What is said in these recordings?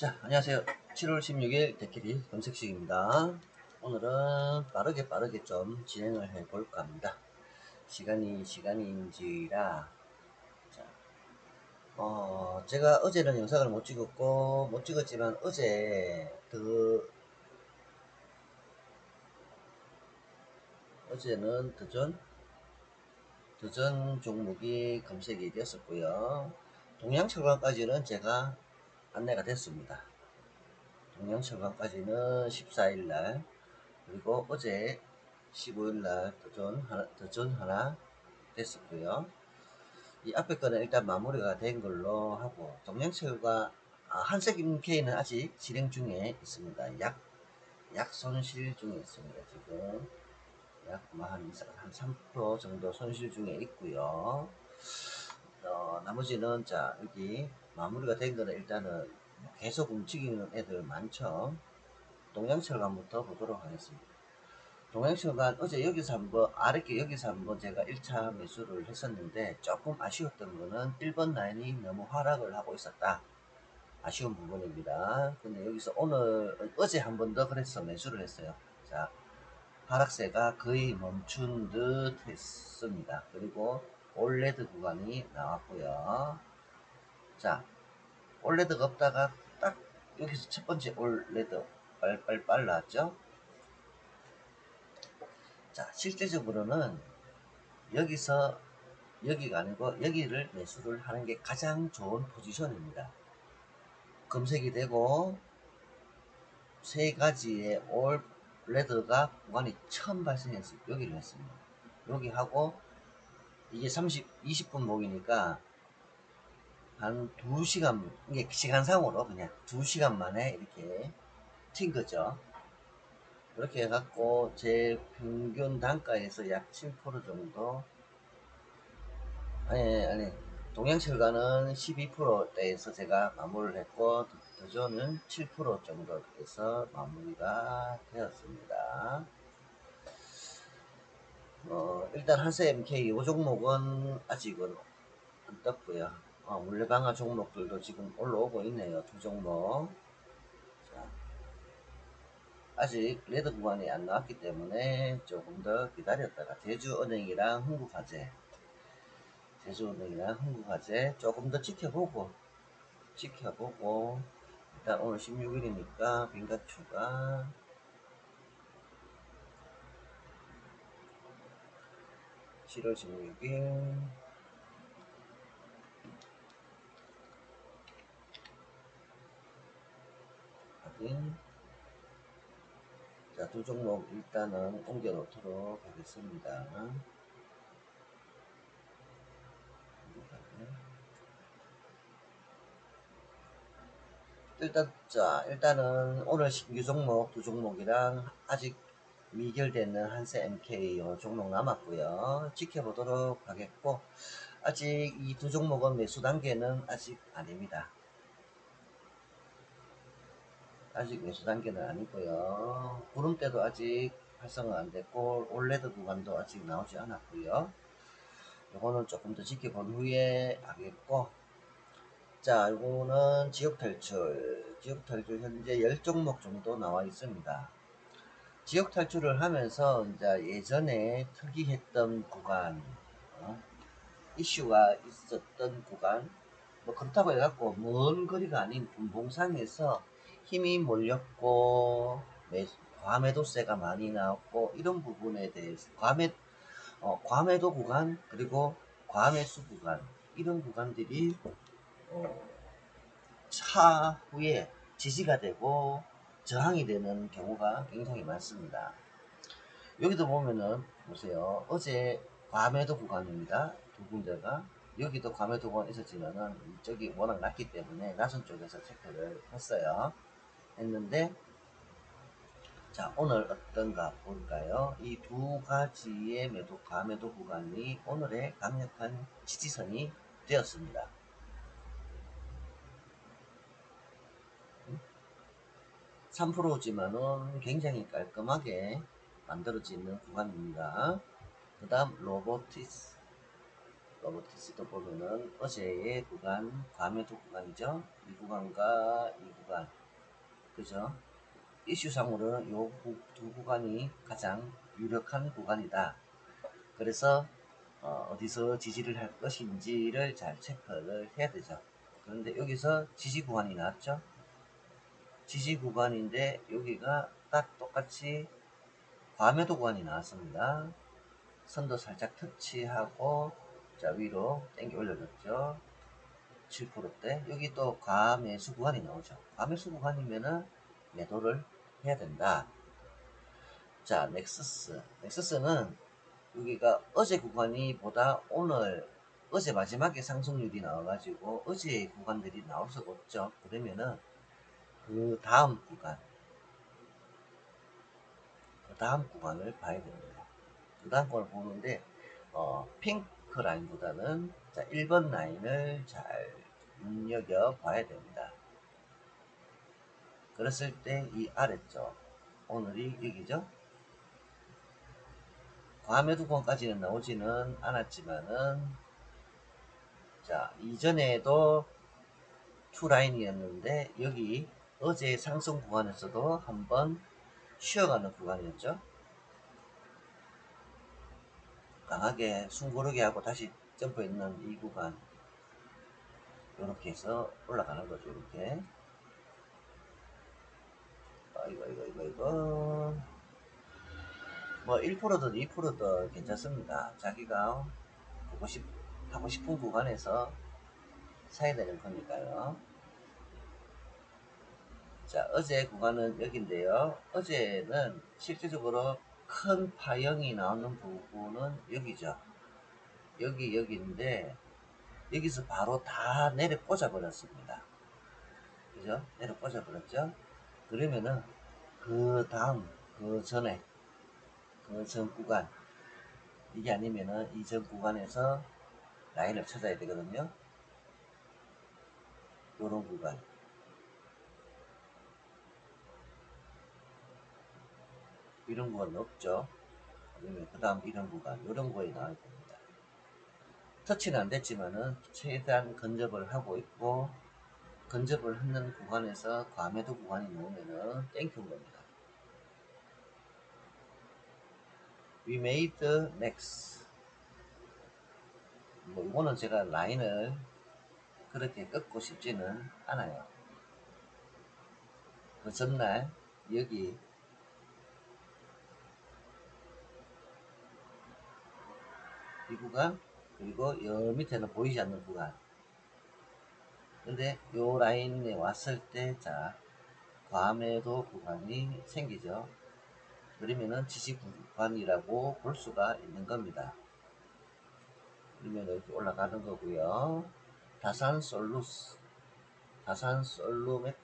자, 안녕하세요. 7월 16일 대끼리 검색식입니다. 오늘은 빠르게 빠르게 좀 진행을 해 볼까 합니다. 시간이 시간인지라 자, 어, 제가 어제는 영상을 못 찍었고 못 찍었지만 어제 그 어제는 더전 더전 종목이 검색이 되었었고요. 동양철강까지는 제가 안내가 됐습니다. 동양철강까지는 14일날 그리고 어제 15일날 더전 하나, 더전 하나 됐었고요. 이 앞에 거는 일단 마무리가 된 걸로 하고 동양철과 아, 한색임 K는 아직 실행 중에 있습니다. 약, 약 손실 중에 있습니다. 지금 약한 한3% 정도 손실 중에 있고요. 어, 나머지는 자 여기 마무리가 된 거는 일단은 계속 움직이는 애들 많죠. 동양철관부터 보도록 하겠습니다. 동양철관 어제 여기서 한번 아랫게 여기서 한번 제가 1차 매수를 했었는데 조금 아쉬웠던 거는 1번 라인이 너무 하락을 하고 있었다. 아쉬운 부분입니다. 근데 여기서 오늘 어제 한 번 더 그래서 매수를 했어요. 자 하락세가 거의 멈춘 듯 했습니다. 그리고 올레드 구간이 나왔고요. 자, 올레드가 없다가 딱 여기서 첫 번째 올레드 빨빨빨 나왔죠? 자, 실제적으로는 여기서 여기가 아니고 여기를 매수를 하는 게 가장 좋은 포지션입니다. 검색이 되고 세 가지의 올 레드가 구간이 처음 발생했어요. 여기를 했습니다. 여기 하고 이게 30, 20분 목이니까 한 2시간, 이게 시간상으로 그냥 2시간 만에 이렇게 튄 거죠. 그렇게 해갖고 제 평균 단가에서 약 7% 정도 아니 아니 동양철가는 12%대에서 제가 마무리를 했고 더조는 7% 정도 에서 마무리가 되었습니다. 어, 일단 한세 MK 이 종목은 아직은 안 떴고요. 어, 물레방아 종목들도 지금 올라오고 있네요. 두 종목. 자, 아직 레드 구간이 안 나왔기 때문에 조금 더 기다렸다가 제주은행이랑 흥국화재 제주은행이랑 흥국화재 조금 더 지켜보고 지켜보고 일단 오늘 16일이니까 빈각 추가 7월 16일 확인 자, 두 종목 일단은 옮겨 놓도록 하겠습니다. 일단, 자, 일단은 오늘 신규 종목 두 종목이랑 아직 미결되는 한세 MK 종목 남았고요. 지켜보도록 하겠고 아직 이 두 종목은 매수 단계는 아직 아닙니다. 아직 매수 단계는 아니고요. 구름대도 아직 활성화 안 됐고 올레드 구간도 아직 나오지 않았고요. 요거는 조금 더 지켜본 후에 하겠고 자 요거는 지역 탈출 지역 탈출 현재 10종목 정도 나와 있습니다. 지역 탈출을 하면서 이제 예전에 특이했던 구간, 어? 이슈가 있었던 구간, 뭐 그렇다고 해갖고 먼 거리가 아닌 분봉상에서 힘이 몰렸고 과매도세가 많이 나왔고 이런 부분에 대해서 과매 어, 과매도 구간 그리고 과매수 구간 이런 구간들이 어, 차후에 지지가 되고 저항이 되는 경우가 굉장히 많습니다. 여기도 보면은 보세요. 어제 과매도 구간입니다. 두 군데가 여기도 과매도 구간 있었지만은 이쪽이 워낙 낮기 때문에 낮은 쪽에서 체크를 했어요. 했는데 자 오늘 어떤가 볼까요? 이 두 가지의 매도 과매도 구간이 오늘의 강력한 지지선이 되었습니다. 3%지만은 굉장히 깔끔하게 만들어지는 구간입니다. 그 다음 로보티스 로보티스도 보면은 어제의 구간, 과매도 구간이죠. 이 구간과 이 구간. 그죠? 이슈상으로는 요두 구간이 가장 유력한 구간이다. 그래서 어, 디서 지지를 할 것인지를 잘 체크를 해야 되죠. 그런데 여기서 지지 구간이 나왔죠. 지지 구간인데 여기가 딱 똑같이 과매도 구간이 나왔습니다. 선도 살짝 터치하고 자 위로 당겨 올려줬죠 7%대 여기 또 과매수 구간이 나오죠. 과매수 구간이면은 매도를 해야 된다. 자 넥서스 넥서스는 여기가 어제 구간이 보다 오늘 어제 마지막에 상승률이 나와가지고 어제 구간들이 나올 수가 없죠. 그러면은 그 다음 구간 그 다음 구간을 봐야 됩니다. 그 다음 구간을 보는데 어, 핑크 그 라인보다는 자 1번 라인을 잘 눈여겨 봐야 됩니다. 그랬을 때 이 아래쪽 오늘이 여기죠. 과매도권까지는 나오지는 않았지만은 자 이전에도 투 라인이었는데 여기 어제 상승 구간에서도 한번 쉬어가는 구간이었죠. 강하게 숨 고르게 하고 다시 점프 있는 이 구간. 이렇게 해서 올라가는 거죠 이렇게. 아이고 이거 이거 이거 뭐 1%든 2%든 괜찮습니다. 자기가 보고 싶 하고 싶은 구간에서 사야 되는 거니까요. 자 어제 구간은 여기인데요. 어제는 실질적으로 큰 파형이 나오는 부분은 여기죠. 여기 여기인데 여기서 바로 다 내려 꽂아 버렸습니다. 그죠? 내려 꽂아 버렸죠? 그러면은 그 다음 그 전에 그 전 구간 이게 아니면은 이 전 구간에서 라인을 찾아야 되거든요. 요런 구간 이런 구간 없죠. 그 다음 이런 구간, 이런 거에 나와야 됩니다. 터치는 안 됐지만은 최대한 근접을 하고 있고 근접을 하는 구간에서 과매도 구간이 나오면은 땡큐 겁니다. We made next. 뭐 이거는 제가 라인을 그렇게 꺾고 싶지는 않아요. 그 전날 여기 이 구간 그리고 여 밑에는 보이지 않는 구간. 근데 요 라인에 왔을 때자 과매도 구간이 생기죠. 그러면은 지지 구간이라고 볼 수가 있는 겁니다. 그러면 이렇게 올라가는 거고요. 다산 솔루스 다산 솔루메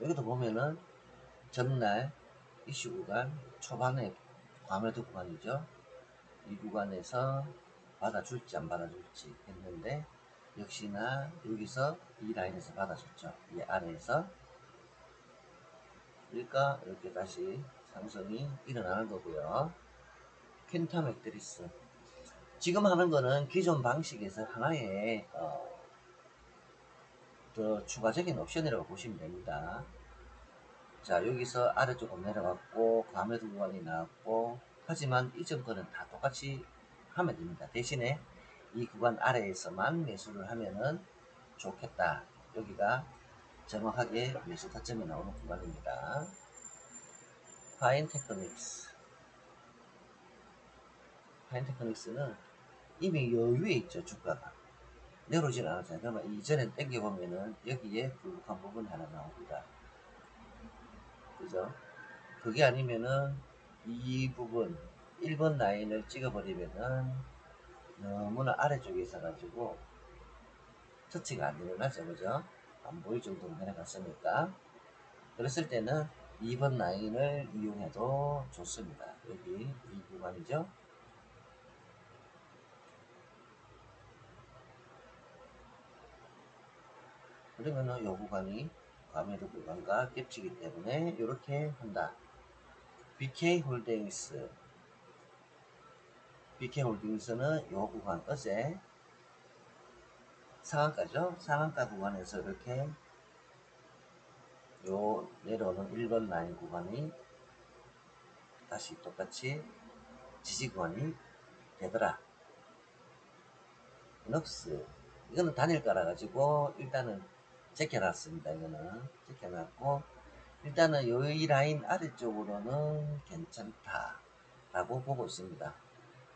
여기도 보면은 전날 이슈 구간 초반에 과매도 구간이죠. 이 구간에서 받아줄지 안 받아줄지 했는데 역시나 여기서 이 라인에서 받아줬죠. 이 아래에서 그러니까 이렇게 다시 상승이 일어나는 거고요. 켄타 맥드리스 지금 하는 거는 기존 방식에서 하나의 어, 더 추가적인 옵션이라고 보시면 됩니다. 자 여기서 아래쪽으로 내려갔고 과매도 구간이 나왔고 하지만 이전 거는 다 똑같이 하면 됩니다. 대신에 이 구간 아래에서만 매수를 하면은 좋겠다. 여기가 정확하게 매수 타점이 나오는 구간입니다. 파인 테크닉스 파인 테크닉스는 이미 여유에 있죠 주가가. 내려오진 않았잖아요. 그러면 이전에 땡겨보면은 여기에 불룩한 부분이 하나 나옵니다 그죠? 그게 아니면은 이 부분 1번 라인을 찍어버리면은 너무나 아래쪽에 있어가지고 터치가 안 일어나죠 그죠? 안 보일 정도로 내려갔으니까 그랬을 때는 2번 라인을 이용해도 좋습니다 여기 이 구간이죠 그러면은 이 구간이 과매도 구간과 겹치기 때문에 이렇게 한다. BK 홀딩스 BK홀딩스는 요 구간 어제 상한가죠. 상한가 구간에서 이렇게 요 내려오는 1번 라인 구간이 다시 똑같이 지지 구간이 되더라. 넉스 이거는 단일가라 가지고 일단은 제껴놨습니다. 이거는 제껴놨고 일단은 이 라인 아래쪽으로는 괜찮다 라고 보고 있습니다.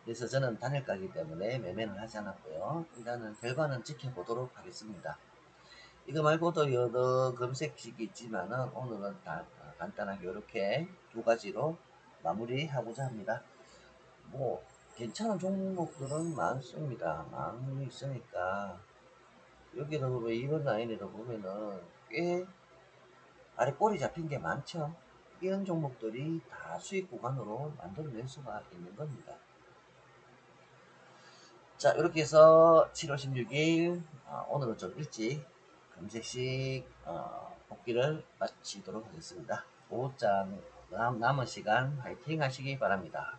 그래서 저는 단일가기 때문에 매매는 하지 않았고요. 일단은 결과는 지켜보도록 하겠습니다. 이거 말고도 여러 검색식이 있지만은 오늘은 다 간단하게 이렇게 두 가지로 마무리하고자 합니다. 뭐 괜찮은 종목들은 많습니다. 많이 있으니까 여기도 보면 이번 라인에도 보면은 꽤 아래 꼬리 잡힌 게 많죠. 이런 종목들이 다 수익 구간으로 만들어낼 수가 있는 겁니다. 자 이렇게 해서 7월 16일 어, 오늘은 좀 일찍 검색식 어, 복귀를 마치도록 하겠습니다. 오후장 남, 남은 시간 화이팅 하시기 바랍니다.